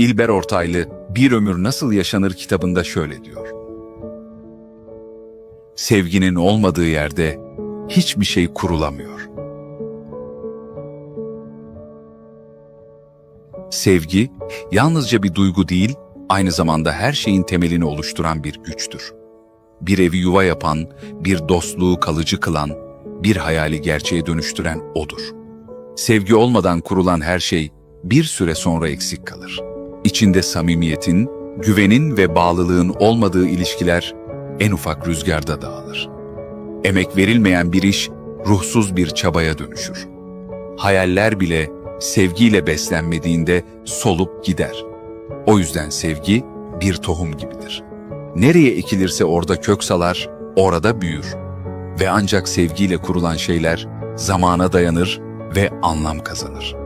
İlber Ortaylı Bir Ömür Nasıl Yaşanır kitabında şöyle diyor. Sevginin olmadığı yerde hiçbir şey kurulamıyor. Sevgi yalnızca bir duygu değil, aynı zamanda her şeyin temelini oluşturan bir güçtür. Bir evi yuva yapan, bir dostluğu kalıcı kılan, bir hayali gerçeğe dönüştüren odur. Sevgi olmadan kurulan her şey bir süre sonra eksik kalır. İçinde samimiyetin, güvenin ve bağlılığın olmadığı ilişkiler en ufak rüzgarda dağılır. Emek verilmeyen bir iş ruhsuz bir çabaya dönüşür. Hayaller bile sevgiyle beslenmediğinde solup gider. O yüzden sevgi bir tohum gibidir. Nereye ekilirse orada kök salar, orada büyür. Ve ancak sevgiyle kurulan şeyler zamana dayanır ve anlam kazanır.